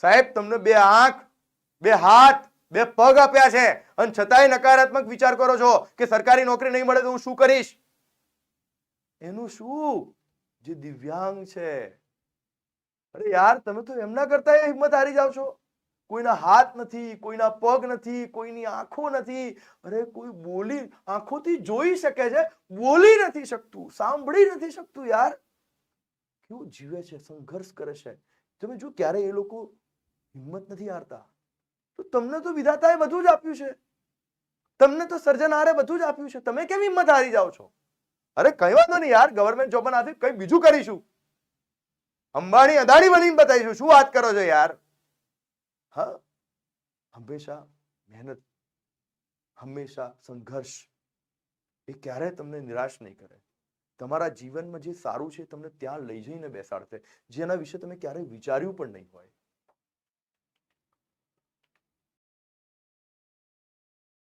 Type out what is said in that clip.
સાહેબ, તમને બે આંખ, બે હાથ, બે પગ આપ્યા છે. અને છતાંય નકારાત્મક વિચાર કરો છો કે સરકારી નોકરી નહીં મળે તો હું શું કરીશ? એનું શું? જે દિવ્યાંગ છે. અરે યાર, તમે તો એમના કરતા હિંમત હારી જાવ છો. કોઈના હાથ નથી, કોઈના પગ નથી, કોઈની આંખો નથી. અરે કોઈ બોલી, આંખોથી જોઈ શકે છે. બોલી નથી શકતું, સાંભળી નથી શકતું યાર. કેવું જીવે છે, સંઘર્ષ કરે છે. તમે જો ક્યારે એ લોકો હિંમત નથી હારતા. તો તમને તો વિધાતાએ બધું જ આપ્યું છે. તમને તો સર્જનહારે બધું જ આપ્યું છે. તમે કેમ હિંમત હારી જાઓ છો? અરે કઈ વાંધો નહીં યાર ગવર્મેન્ટ જોબ નથી કઈ બીજું કરીશું. અંબાણી અદાણી બનીને બતાવીશું. શું વાત કરો છો યાર? હા, હંમેશા મહેનત, હંમેશા સંઘર્ષ, એ ક્યારેય તમને નિરાશ નહીં કરે. તમારા જીવનમાં જે સારું છે તમને ત્યાં લઈ જઈને બેસાડશે. જેના વિશે તમે ક્યારેય વિચાર્યું પણ નહીં હોય.